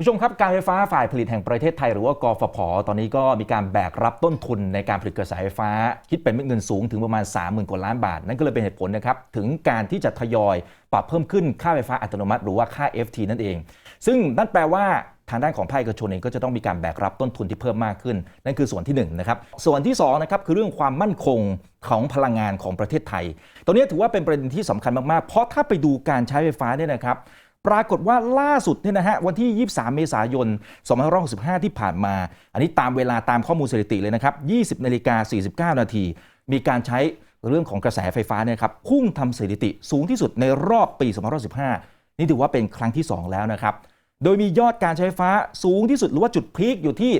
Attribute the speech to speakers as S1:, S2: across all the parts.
S1: ผู้ชมครับ การไฟฟ้าฝ่ายผลิตแห่งประเทศไทยหรือว่ากฟผ ตอนนี้ก็มีการแบกรับต้นทุนในการผลิตกระแสไฟฟ้า คิดเป็นเม็ดเงินสูงถึงประมาณ 30,000กว่าล้านบาท นั่นก็เลยเป็นเหตุผลนะครับ ถึงการที่จะทยอยปรับเพิ่มขึ้นค่าไฟฟ้าอัตโนมัติ หรือว่าค่า FT นั่นเอง ซึ่งนั่นแปลว่าทางด้านของภาคเอกชนเองก็จะต้องมีการแบกรับต้นทุนที่เพิ่มมากขึ้น นั่นคือส่วนที่1นงนะครับส่วนที่2นะครับคือเรื่องความมั่นคงของพลังงานของประเทศไทย ตรงนี้ถือว่าเป็นประเด็นที่สำคัญมากๆ เพราะถ้าไปดูการใช้ไฟฟ้าเนี่ยนะครับ ปรากฏว่าล่าสุดเนี่ยนะฮะวันที่ 23 เมษายน 2565 ที่ผ่านมา อันนี้ตามเวลาตามข้อมูลสถิติเลยนะครับ 20นาฬิกา49 นาที มีการใช้เรื่องของกระแสไฟฟ้าเนี่ยครับพุ่งทำสถิติสูงที่สุดในรอบปี 2515 นี่ถือว่าเป็นครั้งที่ 2 แล้วนะครับ โดยมียอดการใช้ไฟฟ้าสูงที่สุดหรือว่าจุดพีคอยู่ที่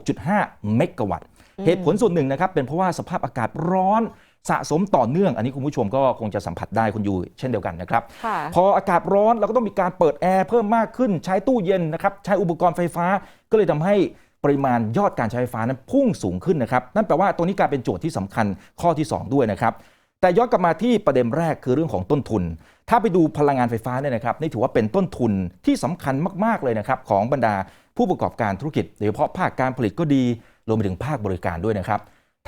S1: 3936.5 เมกะวัตต์ เหตุผลส่วนหนึ่งนะครับเป็นเพราะว่าสภาพอากาศร้อน สะสมต่อเนื่อง อันนี้คุณผู้ชมก็คงจะสัมผัสได้คุณอยู่เช่นเดียวกันนะครับ
S2: ค่ะ
S1: พออากาศร้อนเราก็ต้องมีการเปิดแอร์เพิ่มมากขึ้นใช้ตู้เย็นนะครับใช้อุปกรณ์ไฟฟ้าก็เลยทำให้ปริมาณยอดการใช้ไฟฟ้านั้นพุ่งสูงขึ้นนะครับนั่นแปลว่าตรงนี้กลายเป็นโจทย์ที่สำคัญข้อที่ 2 ด้วยนะครับแต่ย้อนกลับมาที่ประเด็นแรกคือเรื่องของต้นทุน ถ้าไปดูพลังงานไฟฟ้าเนี่ยนะครับนี่ถือว่าเป็นต้นทุนที่สำคัญมาก ๆ เลยนะครับของบรรดาผู้ประกอบการธุรกิจโดยเฉพาะภาคการผลิตก็ดีรวมไปถึงภาคบริการด้วยนะครับ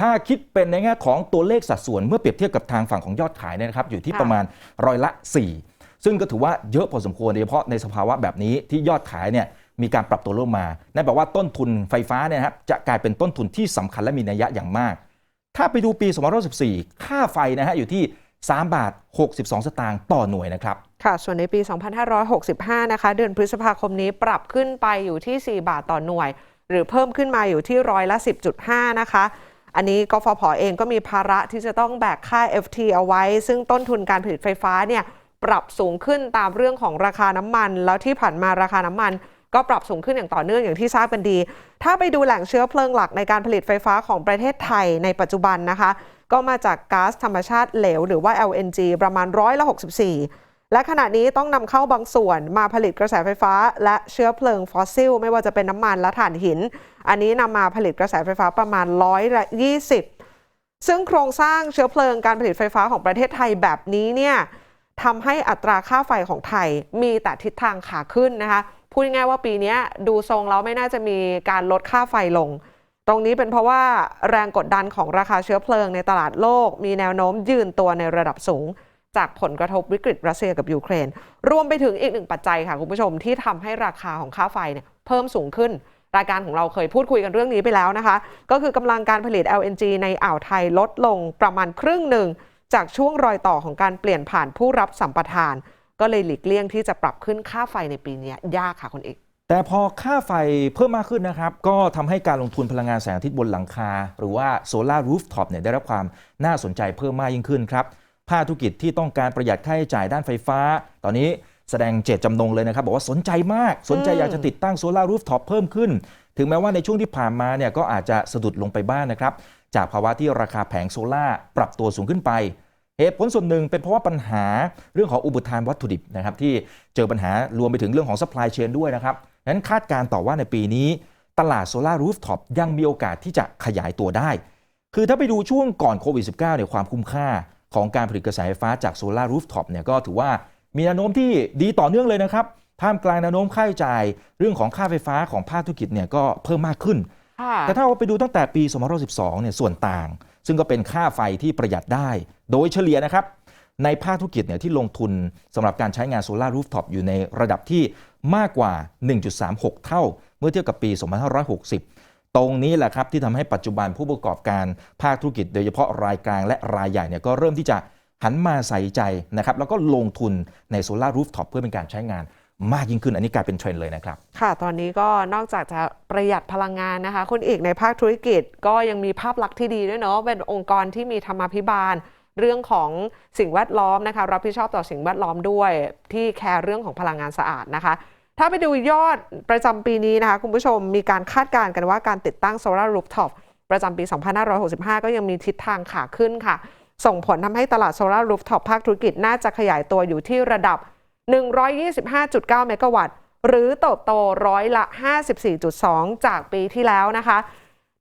S1: ถ้าคิดเป็นในแง่ของตัวเลขสัดส่วนเมื่อเปรียบเทียบกับทางฝั่งของยอดขายเนี่ยนะครับอยู่ที่
S2: ค่ะ
S1: ประมาณร้อยละ 4 ซึ่งก็ถือว่าเยอะพอสมควรโดยเฉพาะในสภาวะแบบนี้ที่ยอดขายเนี่ยมีการปรับตัวลงมานั่นแปลว่าต้นทุนไฟฟ้าเนี่ยนะครับจะกลายเป็นต้นทุนที่สำคัญและมีนัยยะอย่างมาก ถ้าไปดูปี2514ค่าไฟนะฮะอยู่ที่ 3 บาท 62 สตางค์ต่อหน่วยนะครับ
S2: ค่ะ ส่วนในปี 2565 นะคะ เดือนพฤษภาคมนี้ปรับขึ้นไปอยู่ที่ 4 บาทต่อหน่วย หรือเพิ่มขึ้นมาอยู่ที่ร้อยละ 10.5 นะคะ อันนี้กฟผเองก็มีภาระที่จะต้องแบกค่า FT เอาไว้ ซึ่งต้นทุนการผลิตไฟฟ้าเนี่ยปรับสูงขึ้นตามเรื่องของราคาน้ำมัน แล้วที่ผ่านมาราคาน้ำมัน ก็ปรับสูงขึ้นอย่างต่อเนื่องอย่างที่ทราบกันดี ถ้าไปดูแหล่งเชื้อเพลิงหลักในการผลิตไฟฟ้าของประเทศไทยในปัจจุบันนะคะ ก็มาจากก๊าซธรรมชาติเหลว หรือว่า LNG ประมาณร้อยละ64 และขณะนี้ต้องนำเข้าบางส่วนมาผลิตกระแสไฟฟ้า และเชื้อเพลิงฟอสซิล ไม่ว่าจะเป็นน้ำมันและถ่านหิน อันนี้นำมาผลิตกระแสไฟฟ้าประมาณร้อยละ20ซึ่งโครงสร้างเชื้อเพลิงการผลิตไฟฟ้าของประเทศไทยแบบนี้เนี่ยทำให้อัตราค่าไฟของไทยมีแต่ทิศทางขาขึ้นนะคะพูดง่ายว่าปีนี้ดูทรงแล้วไม่น่าจะมีการลดค่าไฟลง ตรงนี้เป็นเพราะว่าแรงกดดันของราคาเชื้อเพลิงในตลาดโลก มีแนวโน้มยืนตัวในระดับสูง จากผลกระทบวิกฤตรัสเซียกับยูเครน รวมไปถึงอีกหนึ่งปัจจัยค่ะคุณผู้ชมที่ทำให้ราคาของค่าไฟเนี่ยเพิ่มสูงขึ้น รายการของเราเคยพูดคุยกันเรื่องนี้ไปแล้วนะคะ ก็คือกำลังการผลิต LNG ในอ่าวไทยลดลงประมาณครึ่งหนึ่ง จากช่วงรอยต่อของการเปลี่ยนผ่านผู้รับสัมปทาน ก็เลยหลีกเลี่ยงที่จะปรับขึ้นค่าไฟในปีนี้ยากค่ะคุณเอก
S1: แต่พอค่าไฟเพิ่มมากขึ้นนะครับ ก็ทำให้การลงทุนพลังงานแสงอาทิตย์บนหลังคา หรือว่าโซลารูฟท็อปเนี่ยได้รับความน่าสนใจเพิ่มมากยิ่งขึ้นครับ ภาคธุรกิจที่ต้องการประหยัดค่าใช้จ่ายด้านไฟฟ้า ตอนนี้แสดงเจตจำนงเลยนะครับ บอกว่าสนใจมากสนใจ
S2: อ
S1: ยากจะติดตั้งโซลารูฟท็อปเพิ่มขึ้น ถึงแม้ว่าในช่วงที่ผ่านมาเนี่ยก็อาจจะสะดุดลงไปบ้างนะครับ จากภาวะที่ราคาแผงโซลาปรับตัวสูงขึ้นไปเหตุผลส่วนหนึ่งเป็นเพราะว่าปัญหาเรื่องของอุปทานวัตถุดิบนะครับที่เจอปัญหารวมไปถึงเรื่องของ supply chain ด้วยนะครับนั้นคาดการต่อว่าในปีนี้ ตลาดโซลารูฟท็อปยังมีโอกาสที่จะขยายตัวได้ คือถ้าไปดูช่วงก่อนโควิด -19 เนี่ยความคุ้มค่า ของการผลิตกระแสไฟฟ้าจากโซลารูฟท็อปเนี่ยก็ถือว่ามีแนวโน้มที่ดีต่อเนื่องเลยนะครับท่ามกลางแนวโน้มค่าใช้จ่าย เรื่องของค่าไฟฟ้าของภาคธุรกิจเนี่ยก็เพิ่มมากขึ้น
S2: ค่ะ
S1: แต่ถ้าเราไปดูตั้งแต่ปี2012เนี่ยส่วนต่าง ซึ่งก็เป็นค่าไฟที่ประหยัดได้ โดยเฉลี่ยนะครับในภาคธุรกิจเนี่ยที่ลงทุนสำหรับการใช้งานโซลารูฟท็อปอยู่ในระดับที่มากกว่า 1.36 เท่า เมื่อเทียบกับปี 2560 ตรงนี้แหละครับที่ทำให้ปัจจุบันผู้ประกอบการภาคธุรกิจโดยเฉพาะรายกลางและรายใหญ่เนี่ยก็เริ่มที่จะหันมาใส่ใจนะครับแล้วก็ลงทุนในโซลารูฟท็อปเพื่อเป็นการใช้งานมากยิ่งขึ้นอันนี้กลายเป็นเทรนด์เลยนะครับ
S2: ค่ะ ตอนนี้ก็นอกจากจะประหยัดพลังงานนะคะคุณเอกในภาคธุรกิจก็ยังมีภาพลักษณ์ที่ดีด้วยเนาะเป็นองค์กรที่มีธรรมาภิบาล เรื่องของสิ่งแวดล้อมนะคะรับผิดชอบต่อสิ่งแวดล้อมด้วยที่แคร์เรื่องของพลังงานสะอาดนะคะ ถ้าไปดูยอดประจำปีนี้นะคะ คุณผู้ชมมีการคาดการณ์กันว่าการติดตั้งโซลารูฟท็อปประจำปี 2565 ก็ยังมีทิศทางขาขึ้นค่ะ ส่งผลทำให้ตลาดโซลารูฟท็อปภาคธุรกิจน่าจะขยายตัวอยู่ที่ระดับ 125.9 เมกะวัตต์ หรือเติบโตร้อยละ 54.2 จากปีที่แล้วนะคะ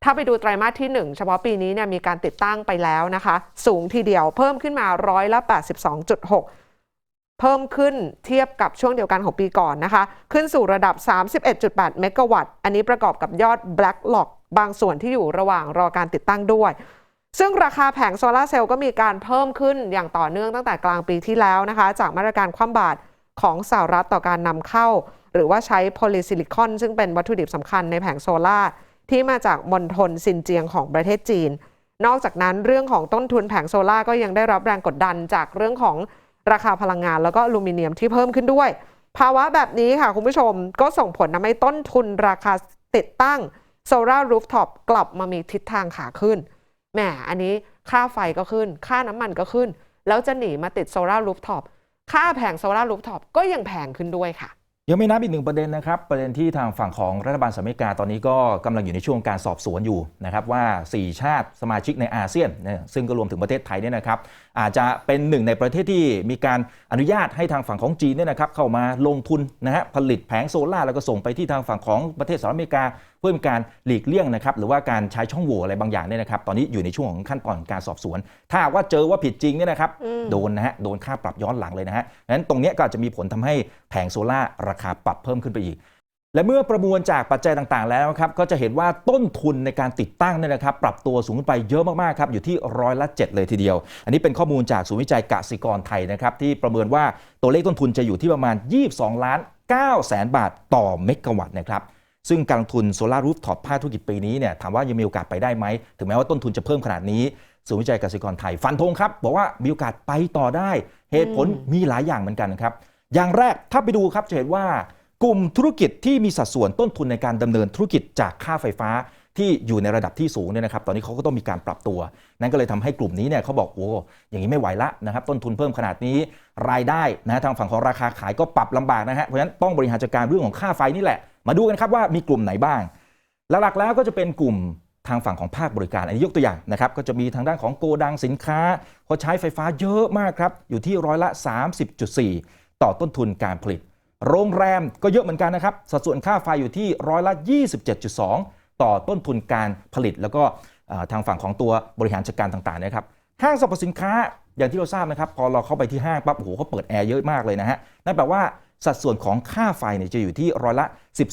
S2: ถ้าไปดูไตรมาสที่ 1 เฉพาะปีนี้เนี่ยมีการติดตั้งไปแล้วนะคะ สูงทีเดียวเพิ่มขึ้นมาร้อยละ 82.6 เพิ่มขึ้นเทียบกับช่วงเดียวกันของปีก่อนนะคะ ขึ้นสู่ระดับ 31.8 เมกะวัตต์ อันนี้ประกอบกับยอด Blacklock บางส่วนที่อยู่ระหว่างรอการติดตั้งด้วย ซึ่งราคาแผงโซลาร์เซลล์ก็มีการเพิ่มขึ้นอย่างต่อเนื่องตั้งแต่กลางปีที่แล้วนะคะ จากมาตรการคว่ำบาตรของสหรัฐต่อการนำเข้า หรือว่าใช้โพลีซิลิคอน ซึ่งเป็นวัตถุดิบสำคัญในแผงโซลาที่มาจากมณฑลซินเจียงของประเทศจีน นอกจากนั้นเรื่องของต้นทุนแผงโซลาก็ยังได้รับแรงกดดันจากเรื่องของ ราคาพลังงานแล้วก็อลูมิเนียมที่เพิ่มขึ้นด้วย ภาวะแบบนี้ค่ะคุณผู้ชมก็ส่งผลทำให้ต้นทุนราคาติดตั้งโซลาร์รูฟท็อปกลับมามีทิศทางขาขึ้นแหมอันนี้ค่าไฟก็ขึ้น ค่าน้ำมันก็ขึ้น แล้วจะหนีมาติดโซลาร์รูฟท็อปค่าแผงโซลาร์รูฟท็อปก็ยังแพงขึ้นด้วยค่ะ
S1: ยังไม่นับอีกหนึ่งประเด็นนะครับ ประเด็นที่ทางฝั่งของรัฐบาลสหรัฐอเมริกาตอนนี้ก็กำลังอยู่ในช่วงการสอบสวนอยู่นะครับว่า 4 ชาติสมาชิกในอาเซียนซึ่งก็รวมถึงประเทศไทยเนี่ยนะครับ อาจจะเป็นหนึ่งในประเทศที่มีการอนุญาตให้ทางฝั่งของจีนเนี่ยนะครับเข้ามาลงทุนนะฮะผลิตแผงโซล่าแล้วก็ส่งไปที่ทางฝั่งของประเทศสหรัฐอเมริกา เพื่อเป็นการหลีกเลี่ยงนะครับหรือว่าการใช้ช่องโหว่อะไรบางอย่างเนี่ยนะครับตอนนี้อยู่ในช่วงของขั้นตอนของการสอบสวน ถ้าหากว่าเจอว่าผิดจริงเนี่ยนะครับ
S2: อืม
S1: โดนนะฮะโดนค่าปรับย้อนหลังเลยนะฮะงั้นตรงเนี้ยก็อาจจะมีผลทำให้แผงโซล่าร์ราคาปรับเพิ่มขึ้นไปอีกและเมื่อประมวลจากปัจจัยต่างๆ แล้วครับก็จะเห็นว่าต้นทุนในการติดตั้งเนี่ยนะครับ ปรับตัวสูงขึ้นไปเยอะมากๆครับอยู่ที่ร้อยละ 7 เลยทีเดียว อันนี้เป็นข้อมูลจากศูนย์วิจัยกสิกรไทยนะครับ ที่ประเมินว่าตัวเลขต้นทุนจะอยู่ที่ประมาณ 22 ล้าน9แสนบาทต่อเมกะวัตต์นะครับ ซึ่งการลงทุนโซลารูฟท็อปภาคธุรกิจปีนี้เนี่ยถามว่ายังมีโอกาสไปได้ไหม ถึงแม้ว่าต้นทุนจะเพิ่มขนาดนี้ศูนย์วิจัยกสิกรไทยฟันธงครับ บอกว่ามีโอกาสไปต่อได้ เหตุผลมีหลายอย่างเหมือนกันครับ อย่างแรกถ้าไปดูครับจะเห็นว่ากลุ่มธุรกิจที่มีสัดส่วนต้นทุนในการดำเนินธุรกิจจากค่าไฟฟ้าที่อยู่ในระดับที่สูงเนี่ยนะครับตอนนี้เขาก็ต้องมีการปรับตัว นั่นก็เลยทำให้กลุ่มนี้เนี่ยเขาบอกโอ้อย่างนี้ไม่ไหวละนะครับต้นทุนเพิ่มขนาดนี้รายได้นะฮะทางฝั่งของราคาขายก็ปรับลำบากนะฮะเพราะฉะนั้นต้องบริหารจัดการเรื่องของค่าไฟนี่แหละ มาดูกันครับว่ามีกลุ่มไหนบ้างหลักๆแล้วก็จะเป็นกลุ่มทางฝั่งของภาคบริการ อันนี้ยกตัวอย่างนะครับก็จะมีทางด้านของโกดังสินค้าเขาใช้ไฟฟ้าเยอะมากครับอยู่ที่ร้อยละ 30.4 ต่อต้นทุนการผลิต โรงแรมก็เยอะเหมือนกันนะครับสัดส่วนค่าไฟอยู่ที่ร้อยละ 27.2 ต่อต้นทุนการผลิต แล้วก็ทางฝั่งของตัวบริหารจัดการต่างๆนะครับห้างสรรพสินค้าอย่างที่เราทราบนะครับพอเราเข้าไปที่ห้างปั๊บโอ้โหเขาเปิดแอร์เยอะมากเลยนะฮะนั่นแปลว่า สัดส่วนของค่าไฟเนี่ยจะอยู่ที่ร้อยละ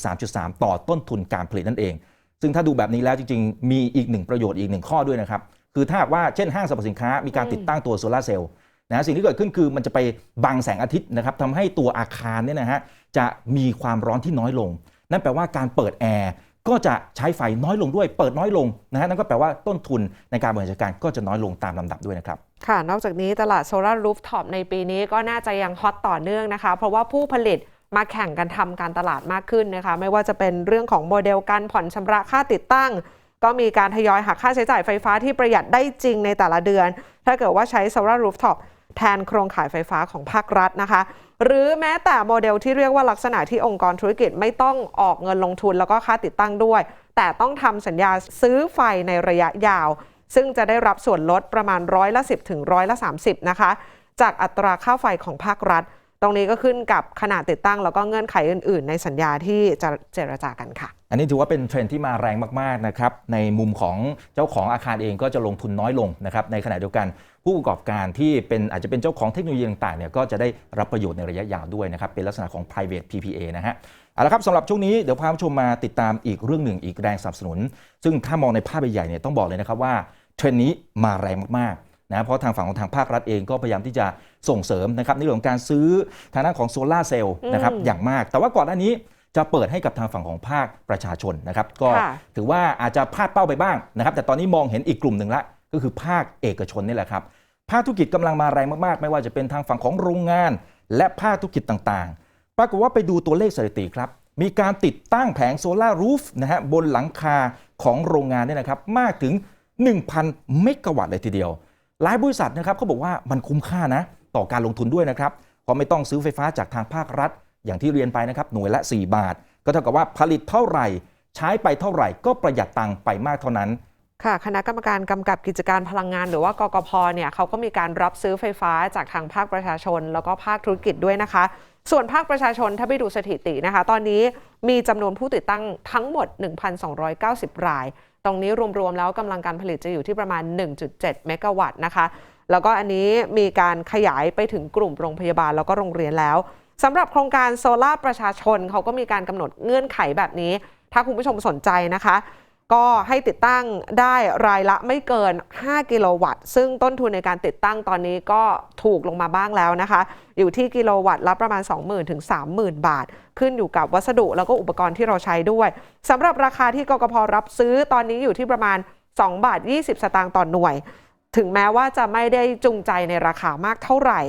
S1: 13.3 ต่อต้นทุนการผลิตนั่นเอง ซึ่งถ้าดูแบบนี้แล้วจริงๆ มีอีกหนึ่งประโยชน์อีกหนึ่งข้อด้วยนะครับ คือถ้าว่าเช่นห้างสรรพสินค้ามีการติดตั้งตัวโซลาเซลล์นะสิ่งที่เกิดขึ้นคือมันจะไปบังแสงอาทิตย์นะครับทำให้ตัวอาคารเนี่ยนะฮะจะมีความร้อนที่น้อยลง นั่นแปลว่าการเปิดแอร์ก็จะใช้ไฟน้อยลงด้วย เปิดน้อยลงนะฮะนั่นก็แปลว่าต้นทุนในการบริหารจัดการก็จะน้อยลงตามลำดับด้วยนะครับ
S2: ค่ะ นอกจากนี้ตลาดโซลาร์รูฟท็อปในปีนี้ก็น่าจะยังฮอตต่อเนื่องนะคะ เพราะว่าผู้ผลิตมาแข่งกันทำการตลาดมากขึ้นนะคะ ไม่ว่าจะเป็นเรื่องของโมเดลการผ่อนชำระค่าติดตั้ง ก็มีการทยอยหักค่าใช้จ่ายไฟฟ้าที่ประหยัดได้จริงในแต่ละเดือน ถ้าเกิดว่าใช้โซลาร์รูฟท็อปแทนโครงข่ายไฟฟ้าของภาครัฐนะคะ หรือแม้แต่โมเดลที่เรียกว่าลักษณะที่องค์กรธุรกิจไม่ต้องออกเงินลงทุนแล้วก็ค่าติดตั้งด้วย แต่ต้องทำสัญญาซื้อไฟในระยะยาว ซึ่งจะได้รับส่วนลดประมาณร้อยละ 10 ถึงร้อยละ 30 นะคะ จากอัตราค่าไฟของภาครัฐ ตรงนี้ก็ขึ้นกับขนาดติดตั้งแล้วก็เงื่อนไขอื่น ๆ ในสัญญาที่จะเจรจากันค่ะ
S1: อันนี้ถือว่าเป็นเทรนที่มาแรงมาก ๆ นะครับ ในมุมของเจ้าของอาคารเองก็จะลงทุนน้อยลงนะครับ ในขณะเดียวกันผู้ประกอบการที่เป็นอาจจะเป็นเจ้าของเทคโนโลยีต่างๆเนี่ยก็จะได้รับประโยชน์ในระยะยาวด้วยนะครับ เป็นลักษณะของ private PPA นะฮะเอาละครับสำหรับช่วงนี้เดี๋ยวพาผู้ชมมาติดตามอีกเรื่องหนึ่งอีกแรงสนับสนุน ซึ่งถ้ามองในภาพใหญ่ๆเนี่ยต้องบอกเลยนะครับว่า เทรนด์นี้มาแรงมากๆนะเพราะทางฝั่งของทางภาครัฐเองก็พยายามที่จะส่งเสริมนะครับในเรื่องของการซื้อทางด้านของโซลาร์เซลล์นะครับ
S2: อืม
S1: อย่างมาก แต่ว่าก่อนหน้านี้จะเปิดให้กับทางฝั่งของภาคประชาชนนะครับ ก็
S2: ค่ะ
S1: ถือว่าอาจจะพลาดเป้าไปบ้างนะครับ แต่ตอนนี้มองเห็นอีกกลุ่มหนึ่งละก็คือภาคเอกชนนี่แหละครับภาคธุรกิจกำลังมาแรงมากๆ ไม่ว่าจะเป็นทางฝั่งของโรงงาน และภาคธุรกิจต่างๆ ปรากฏว่าไปดูตัวเลขสถิติครับ มีการติดตั้งแผงโซลาร์รูฟนะฮะบนหลังคาของโรงงานเนี่ยนะครับ มากถึง 1,000 เมกะวัตต์เลยทีเดียว หลายบริษัทนะครับเขาบอกว่ามันคุ้มค่านะต่อการลงทุนด้วยนะครับเพราะไม่ต้องซื้อไฟฟ้าจากทางภาครัฐ อย่างที่เรียนไปนะครับหน่วยละ 4 บาท ก็เท่ากับว่าผลิตเท่าไหร่ ใช้ไปเท่าไหร่ ก็ประหยัดตังค์ไปมากเท่านั้น
S2: ค่ะคณะกรรมการกำกับกิจการพลังงาน หรือว่ากกพเนี่ยเขาก็มีการรับซื้อไฟฟ้าจากทางภาคประชาชน แล้วก็ภาคธุรกิจด้วยนะคะ ส่วนภาคประชาชนถ้าไปดูสถิตินะคะ ตอนนี้มีจำนวนผู้ติดตั้งทั้งหมด 1,290 ราย ตรงนี้รวมๆแล้วกำลังการผลิตจะอยู่ที่ประมาณ 1.7 เมกะวัตต์นะคะ แล้วก็อันนี้มีการขยายไปถึงกลุ่มโรงพยาบาลแล้วก็โรงเรียนแล้วสำหรับโครงการโซล่าประชาชนเขาก็มีการกำหนดเงื่อนไขแบบนี้ ถ้าคุณผู้ชมสนใจนะคะ ก็ให้ติดตั้งได้รายละไม่เกิน 5 กิโลวัตต์ ซึ่งต้นทุนในการติดตั้งตอนนี้ก็ถูกลงมาบ้างแล้วนะคะ อยู่ที่กิโลวัตต์ละประมาณ 20,000 ถึง 30,000 บาท ขึ้นอยู่กับวัสดุแล้วก็อุปกรณ์ที่เราใช้ด้วยสำหรับราคาที่กกพรับซื้อตอนนี้อยู่ที่ประมาณ 2 บาท 20 สตางค์ต่อหน่วย ถึงแม้ว่าจะไม่ได้จูงใจในราคามากเท่าไหร่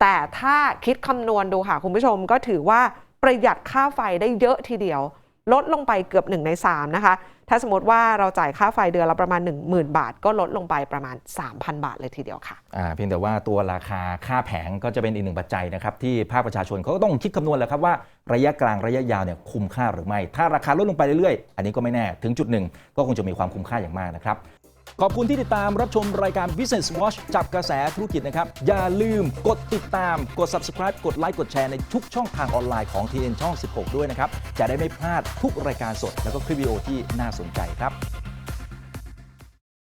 S2: แต่ถ้าคิดคำนวณดูค่ะคุณผู้ชมก็ถือว่าประหยัดค่าไฟได้เยอะทีเดียว ลดลงไปเกือบ1ใน3นะคะ ถ้าสมมติว่าเราจ่ายค่าไฟเดือนละประมาณ 10,000 บาท ก็ลดลงไปประมาณ 3,000 บาทเลยทีเดียวค่ะ
S1: อ่าเพียงแต่ว่าตัวราคาค่าแผงก็จะเป็นอีกหนึ่งปัจจัยนะครับที่ภาคประชาชนเขาก็ต้องคิดคำนวณแหล้วครับว่าระยะกลางระยะยาวเนี่ยคุ้มค่าหรือไม่ ถ้าราคาลดลงไปเรื่อยๆ อันนี้ก็ไม่แน่ถึงจุดหนึ่งก็คงจะมีความคุ้มค่าอย่างมากนะครับ ขอบคุณที่ติดตามรับชมรายการ Business Watch จับกระแสธุรกิจนะครับ อย่าลืมกดติดตาม กด subscribe กดไลค์ กดแชร์ในทุกช่องทางออนไลน์ของ TN ช่อง 16 ด้วยนะครับ จะได้ไม่พลาดทุกรายการสด แล้วก็คลิปวิดีโอที่น่าสนใจครับ